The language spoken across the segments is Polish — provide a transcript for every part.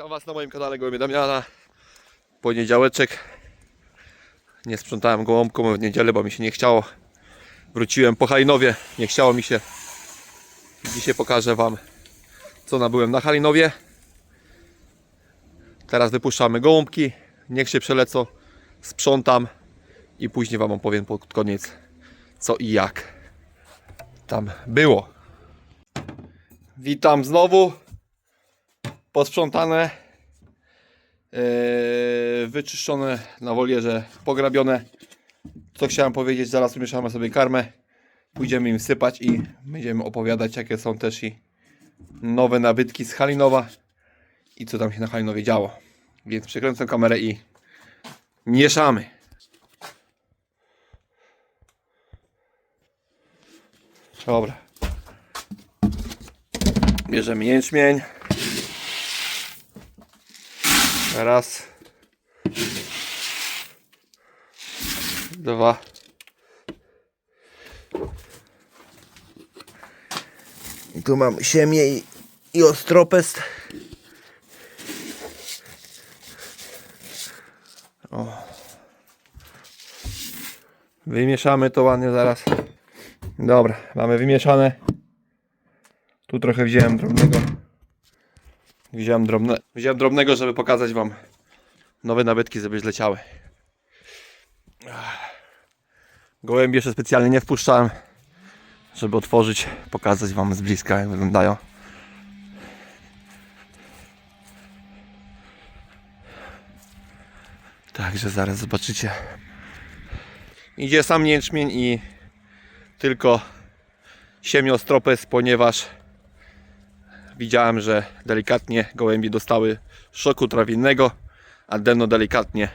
Witam Was na moim kanale Gołębie Damiana. Poniedziałeczek. Nie sprzątałem gołąbką w niedzielę, bo mi się nie chciało. Wróciłem po Halinowie, nie chciało mi się. Dzisiaj pokażę Wam, co nabyłem na Halinowie. Teraz wypuszczamy gołąbki. Niech się przelecą. Sprzątam i później Wam opowiem pod koniec, co i jak tam było. Witam znowu posprzątane, yy, wyczyszczone na wolierze, pograbione. Co chciałem powiedzieć, zaraz umieszamy sobie karmę, pójdziemy im sypać i będziemy opowiadać, jakie są też i nowe nabytki z Halinowa i co tam się na Halinowie działo. Więc przekręcam kamerę i mieszamy. Dobra. Bierzemy jęczmień. Raz. Dwa. I tu mam siemię i, i ostropest. O. Wymieszamy to ładnie zaraz. Dobra, mamy wymieszane. Tu trochę wziąłem drobnego. Wziąłem, drobne, wziąłem drobnego, żeby pokazać Wam nowe nabytki, żeby zleciały. Gołębie jeszcze specjalnie nie wpuszczałem, żeby otworzyć, pokazać Wam z bliska, jak wyglądają. Także zaraz zobaczycie. Idzie sam jęczmień i tylko siemiostropes, ponieważ widziałem, że delikatnie gołębie dostały szoku trawiennego, a deno delikatnie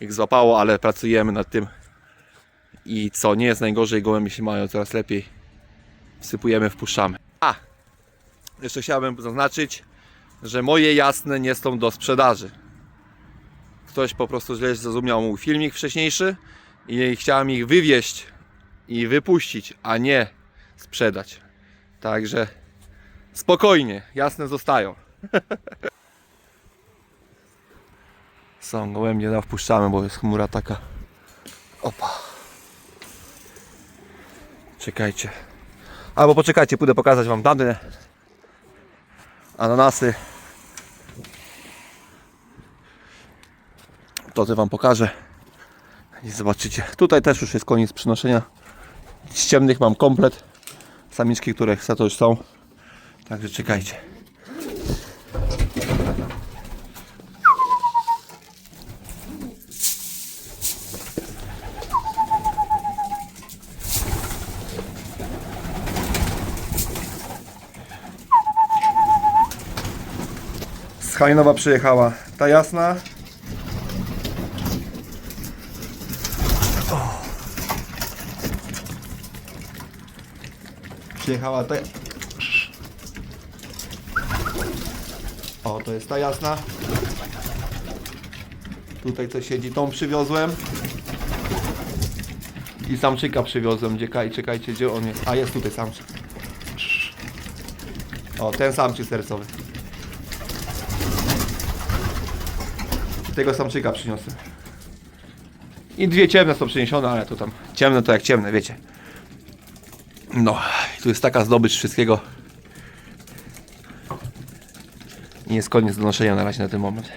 ich złapało, ale pracujemy nad tym i co nie jest najgorzej, gołębie się mają coraz lepiej. Wsypujemy, wpuszczamy. A! Jeszcze chciałbym zaznaczyć, że moje jasne nie są do sprzedaży. Ktoś po prostu źle zrozumiał mój filmik wcześniejszy i chciałem ich wywieźć i wypuścić, a nie sprzedać. Także spokojnie, jasne zostają. Są gołębie, no wpuszczamy, bo jest chmura taka. Opa. Czekajcie. Albo poczekajcie, pójdę pokazać wam tamte ananasy. To ty wam pokażę. I zobaczycie. Tutaj też już jest koniec przynoszenia. Z ciemnych mam komplet. Samiczki, które chcę, to już są. Także czekajcie. Z przyjechała ta jasna. Przyjechała ta... to jest ta jasna. Tutaj co siedzi, tą przywiozłem. I samczyka przywiozłem. Czekaj, czekajcie, gdzie on jest? A, jest tutaj samczyk. O, ten samczyk sercowy. Tego samczyka przyniosłem. I dwie ciemne są przyniesione, ale to tam ciemne to jak ciemne, wiecie. No, tu jest taka zdobycz wszystkiego. I jest koniec donoszenia na razie na ten moment.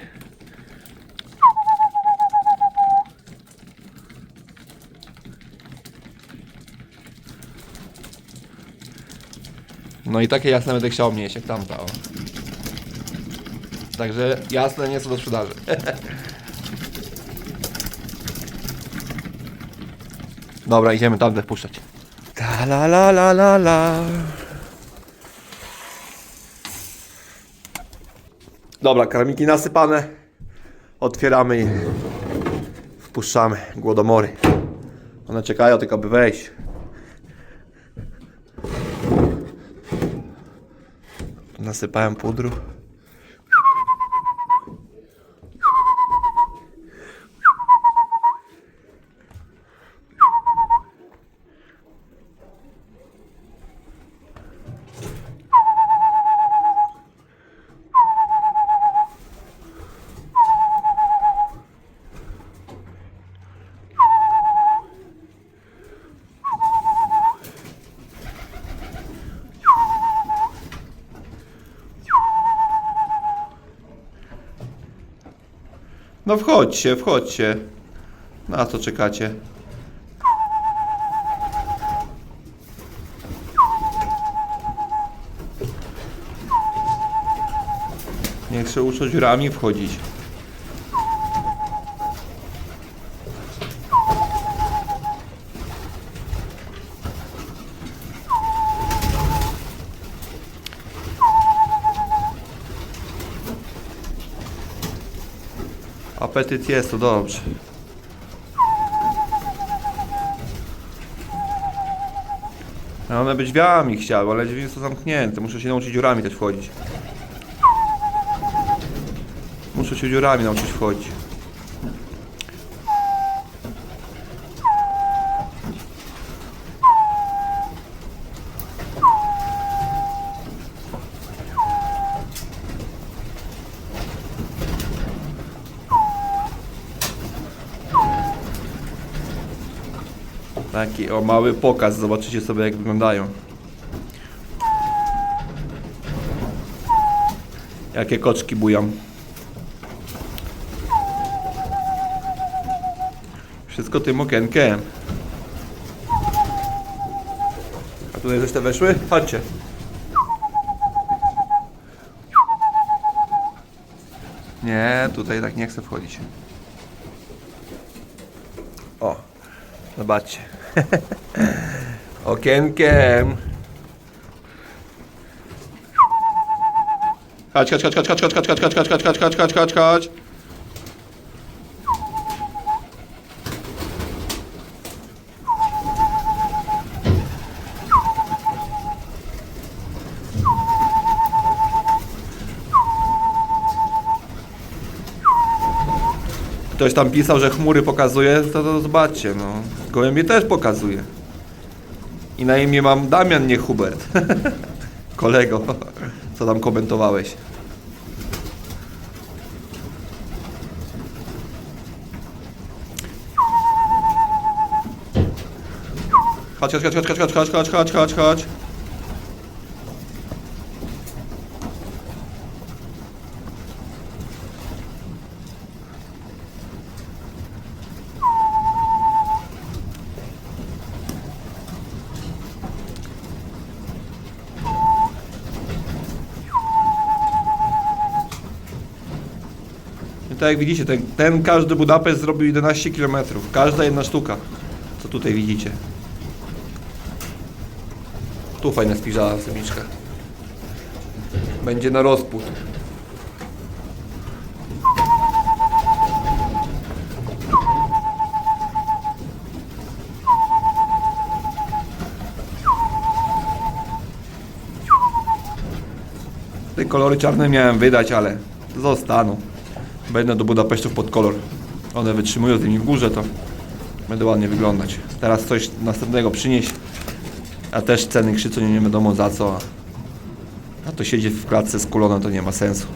No i takie jasne będę chciał mieć jak tamta. O. Także jasne nie są do sprzedaży. Dobra, idziemy tamte wpuszczać. Ta la la la la la. Dobra, karmiki nasypane. Otwieramy i wpuszczamy głodomory. One czekają tylko by wejść. Nasypałem pudru. No wchodźcie, wchodźcie. Na co czekacie? Niech się uczą dziurami wchodzić. Apetyt jest, to dobrze. A one by drzwiami chciały, ale drzwi są zamknięte. Muszę się nauczyć dziurami też wchodzić. Muszę się dziurami nauczyć wchodzić. Taki o mały pokaz, zobaczycie sobie jak wyglądają. Jakie koczki bują. Wszystko tym okienkiem. A tutaj też te weszły? Chodźcie. Nie, tutaj tak nie chcę wchodzić. O, zobaczcie. Okienkiem. Chodź, chodź, chodź, chodź, chodź, chodź, chodź, chodź, chodź, chodź, chodź, chodź, chodź, chodź, chodź. Ktoś tam pisał, że chmury pokazuje, to, to zobaczcie, no. Gołębie też pokazuje. I na imię mam Damian, nie Hubert. Kolego, co tam komentowałeś. Chodź, chodź, chodź, chodź, chodź, chodź, chodź, chodź, chodź, chodź. Tak jak widzicie, ten, ten każdy Budapeszt zrobił 11 km. Każda jedna sztuka, co tutaj widzicie. Tu fajna spiżała samiczka. Będzie na rozpód. Te kolory czarne miałem wydać, ale zostaną. Będę do Budapesztów pod kolor. One wytrzymują z nimi w górze, to będę ładnie wyglądać. Teraz coś następnego przynieść, a też ceny krzycą, nie wiadomo za co. A, to siedzi w klatce z to nie ma sensu.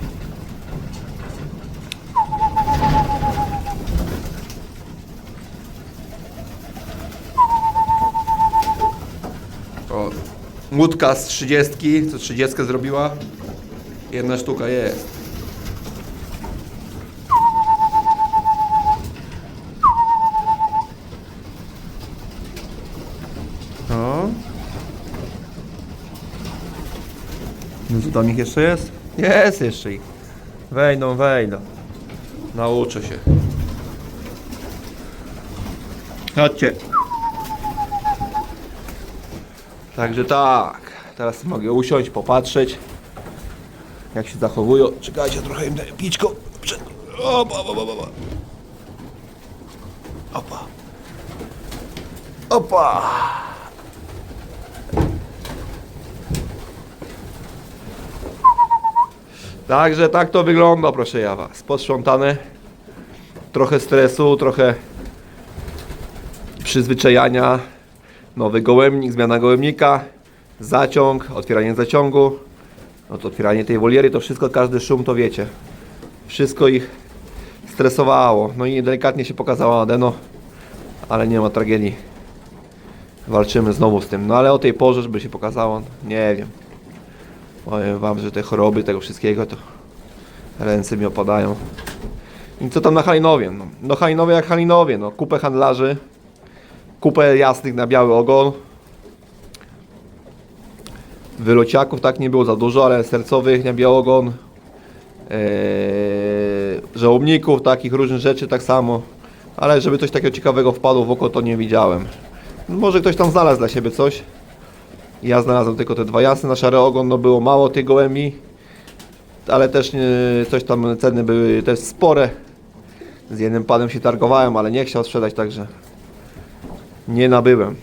O, łódka z 30, co 30 zrobiła. Jedna sztuka jest. No. No co tam ich jeszcze jest? Jest jeszcze ich. Wejdą, wejdą. Nauczę się. Chodźcie. Także tak. Teraz mogę usiąść, popatrzeć. Jak się zachowują. Czekajcie, trochę im daję. Prze- Opa, opa, opa, opa. Opa. Także tak to wygląda, proszę ja was. Posprzątane. Trochę stresu, trochę przyzwyczajania. Nowy gołębnik, zmiana gołębnika, zaciąg, otwieranie zaciągu. No to otwieranie tej woliery, to wszystko, każdy szum to wiecie. Wszystko ich stresowało. No i delikatnie się pokazała Adeno, ale nie ma tragedii. Walczymy znowu z tym. No ale o tej porze, żeby się pokazało, nie wiem. Powiem wam, że te choroby, tego wszystkiego, to ręce mi opadają. I co tam na Halinowie? No, no Halinowie jak Halinowie, no kupę handlarzy, kupę jasnych na biały ogon. Wylociaków tak nie było za dużo, ale sercowych na biały ogon. Eee, takich różnych rzeczy tak samo. Ale żeby coś takiego ciekawego wpadło w oko, to nie widziałem. Może ktoś tam znalazł dla siebie coś. Ja znalazłem tylko te dwa jasne na szary ogon, no było mało tych gołębi. Ale też nie, coś tam ceny były też spore. Z jednym panem się targowałem, ale nie chciał sprzedać, także nie nabyłem.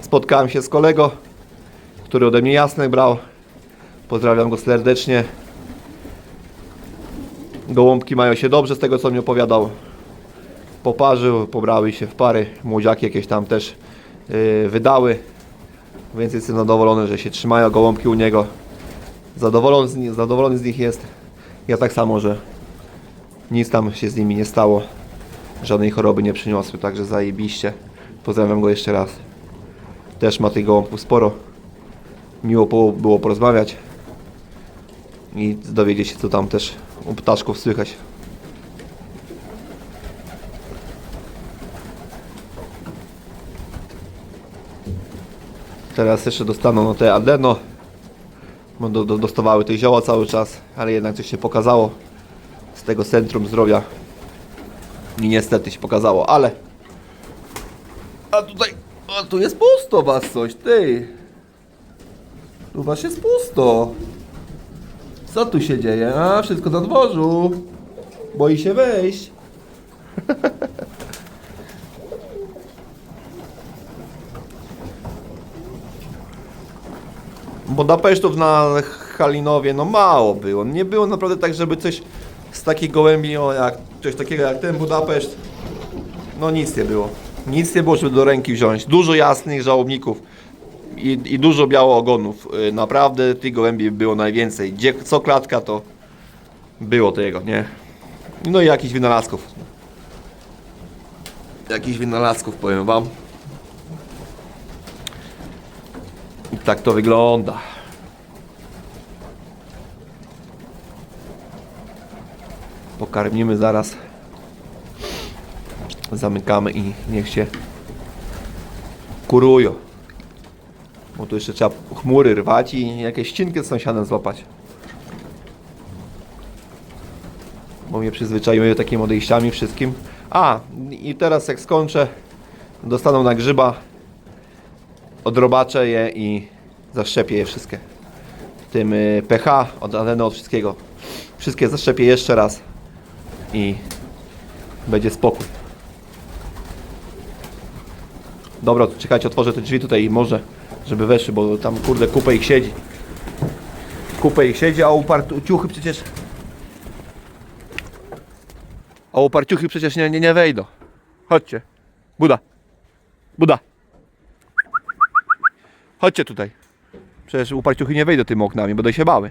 Spotkałem się z kolego, który ode mnie jasne brał. Pozdrawiam go serdecznie. Gołąbki mają się dobrze z tego co mi opowiadał. Poparzył, pobrały się w pary. Młodziaki jakieś tam też yy, wydały. Więc jestem zadowolony, że się trzymają gołąbki u niego. Zadowolony z, ni- zadowolony z nich jest. Ja tak samo, że nic tam się z nimi nie stało. Żadnej choroby nie przyniosły, także zajebiście. Pozdrawiam go jeszcze raz. Też ma tych gołąbków sporo. Miło było porozmawiać. I dowiedzieć się co tam też u ptaszków słychać. Teraz jeszcze dostaną no te adeno. Bo do, do, dostawały tych zioła cały czas, ale jednak coś się pokazało z tego centrum zdrowia. I niestety się pokazało, ale. A tutaj. A tu jest pusto was coś, ty. Tu was jest pusto. Co tu się dzieje? A, wszystko na dworzu. Boi się wejść. Budapesztów na Halinowie no mało było. Nie było naprawdę tak, żeby coś z takich gołębi, o, jak coś takiego jak ten Budapeszt, no nic nie było. Nic nie było, żeby do ręki wziąć. Dużo jasnych żałobników i, i dużo biało ogonów. Y, Naprawdę tych gołębi było najwięcej. Gdzie co klatka to było tego, nie? No i jakichś wynalazków. Jakichś wynalazków powiem wam. I tak to wygląda. Pokarmimy zaraz. Zamykamy i niech się kurują. Bo tu jeszcze trzeba chmury rwać i jakieś ścinki z sąsiadem złapać. Bo mnie przyzwyczaiły takimi odejściami wszystkim. A, i teraz jak skończę, dostaną na grzyba odrobaczę je i zaszczepię je wszystkie. Tym y, pH od adeno od wszystkiego. Wszystkie zaszczepię jeszcze raz i będzie spokój. Dobra, czekajcie, otworzę te drzwi tutaj i może, żeby weszły, bo tam kurde kupę ich siedzi. Kupę ich siedzi, a uparciuchy przecież... A uparciuchy przecież nie, nie, nie wejdą. Chodźcie. Buda. Buda. Chodźcie tutaj. Przecież uparciuchy nie wejdą tymi oknami, będą się bały.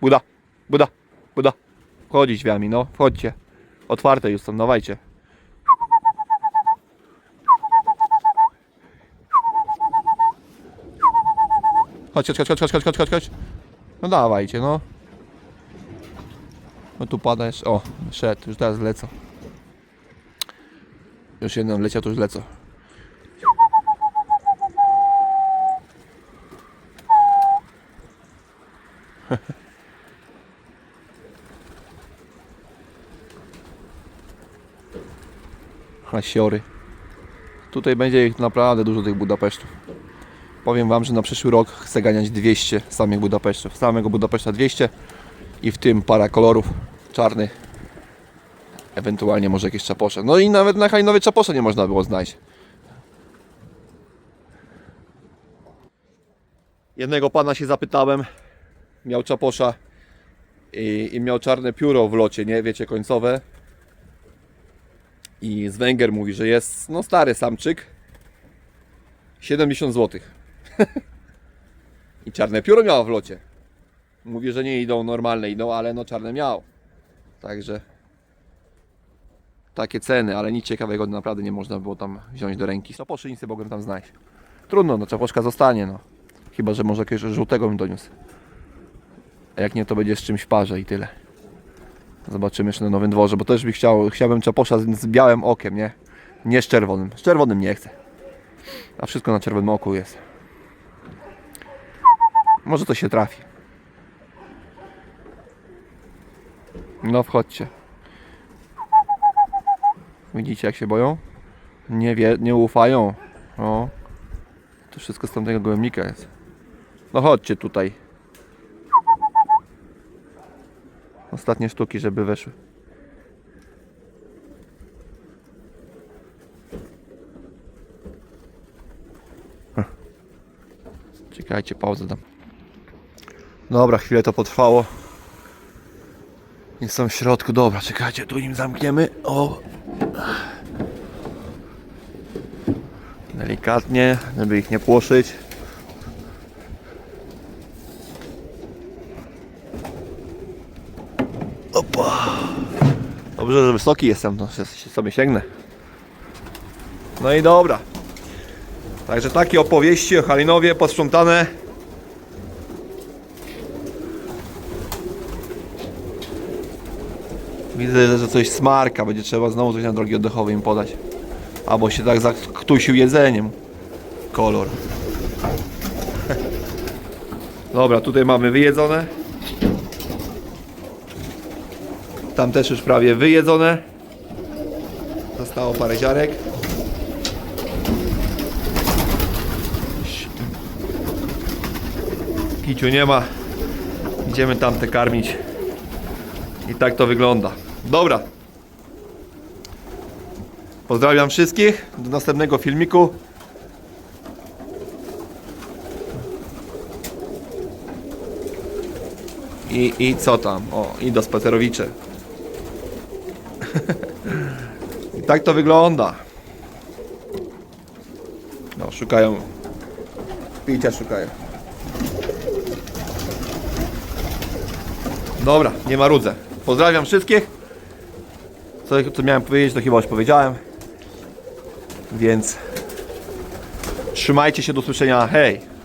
Buda, Buda, Buda. Wchodzić drzwiami, no, wchodźcie. Otwarte już są, dawajcie. Chodź, chodź, chodź, chodź, chodź, chodź, chodź, chodź. No dawajcie, no. No tu pada jeszcze, o, szedł, już teraz lecą. Już jeden leciał, to już lecą. Hasiory. Tutaj będzie ich naprawdę dużo tych Budapesztów. Powiem Wam, że na przyszły rok chcę ganiać 200 samych Budapesztów. Samego Budapeszta 200 i w tym para kolorów czarny. Ewentualnie może jakieś czaposze. No i nawet na Hajnowie czaposze nie można było znaleźć. Jednego pana się zapytałem, miał czaposza i, i miał czarne pióro w locie, nie wiecie, końcowe. I z Węgier mówi, że jest no stary samczyk. 70 zł. I czarne pióro miał w locie. Mówi, że nie idą normalne, idą, ale no czarne miał. Także takie ceny, ale nic ciekawego naprawdę nie można było tam wziąć do ręki. Czaposzy nic nie mogłem tam znaleźć. Trudno, no czaposzka zostanie, no. Chyba, że może jakiegoś żółtego bym doniósł. A jak nie, to będzie z czymś parze i tyle. Zobaczymy jeszcze na nowym dworze, bo też by chciał, chciałbym czaposza z, z białym okiem, nie? Nie z czerwonym. Z czerwonym nie chcę. A wszystko na czerwonym oku jest. Może to się trafi. No wchodźcie. Widzicie jak się boją? Nie wie, nie ufają. O. To wszystko z tamtego gołębnika jest. No chodźcie tutaj. Ostatnie sztuki, żeby weszły. Hm. Czekajcie, pauzę dam. Dobra, chwilę to potrwało. Nie są w środku, dobra, czekajcie, tu im zamkniemy. O! Delikatnie, żeby ich nie płoszyć. Dobrze, że wysoki jestem, się się sobie sięgnę. No i dobra. Także takie opowieści o Halinowie posprzątane. Widzę, że coś smarka, będzie trzeba znowu coś na drogi oddechowej im podać. Albo się tak zaktusił jedzeniem. Kolor. Dobra, tutaj mamy wyjedzone. Tam też już prawie wyjedzone. Zostało parę ziarek. Kiciu nie ma. Idziemy tamte karmić. I tak to wygląda. Dobra. Pozdrawiam wszystkich. Do następnego filmiku. I, I co tam? O, i do spacerowicze. I tak to wygląda. No, szukają. Picia szukają. Dobra, nie ma rudzę. Pozdrawiam wszystkich. Co, co miałem powiedzieć, to chyba już powiedziałem. Więc trzymajcie się do usłyszenia. Hej!